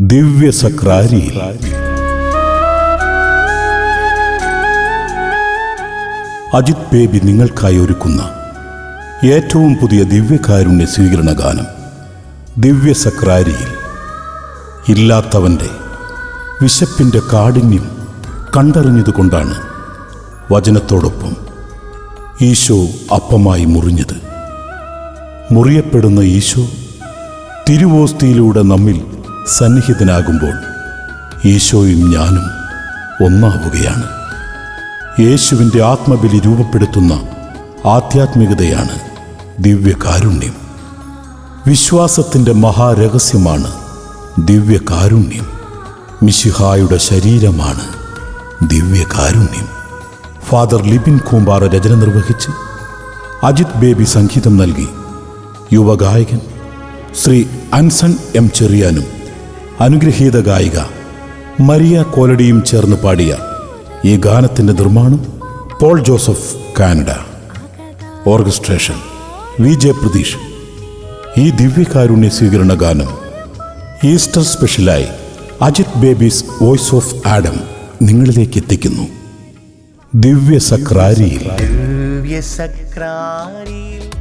ദിവ്യ സക്രാരി Ajith baby നിങ്ങൾക്കായി ഒരുക്കുന്ന ഏറ്റവും പുതിയ ദിവ്യകാരുണ്യ സ്വീകരണ ഗാനം ദിവ്യ സക്രാരിയിൽ ഇല്ലാത്തവന്റെ വിശപ്പിന്റെ കാഠിന്യം കണ്ടറിഞ്ഞതുകൊണ്ടാണ് വചനത്തോടൊപ്പം ഈശോ അപ്പമായി മുറിഞ്ഞത്. മുറിയപ്പെടുന്ന ഈശോ തിരുവോസ്തിയിലൂടെ നമ്മിൽ സന്നിഹിതനാകുമ്പോൾ ഈശോയും ഞാനും ഒന്നാവുകയാണ്. യേശുവിന്റെ ആത്മബലി രൂപപ്പെടുത്തുന്ന ആധ്യാത്മികതയാണ് ദിവ്യകാരുണ്യം. വിശ്വാസത്തിന്റെ മഹാരഹസ്യമാണ് ദിവ്യകാരുണ്യം. മിശിഹായുടെ ശരീരമാണ് ദിവ്യകാരുണ്യം. ഫാദർ ലിബിൻ കൂമ്പാറ രചന നിർവഹിച്ച് അജിത് ബേബി സംഗീതം നൽകി യുവഗായകൻ ശ്രീ അൻസൺ എം ചെറിയാനും അനുഗ്രഹീത ഗായിക മരിയ കോലടിയും ചേർന്ന് പാടിയ ഈ ഗാനത്തിന്റെ നിർമ്മാണം Paul Joseph Canada. Orchestration V J Pratheesh. ഈ ദിവ്യകാരുണ്യ സ്വീകരണ ഗാനം Easter സ്പെഷ്യലായി Ajith Baby's voice of Adam നിങ്ങളിലേക്ക് എത്തിക്കുന്നു. ദിവ്യ സക്രാരിയിൽ ദിവ്യസക്രാരിയിൽ നിന്ന്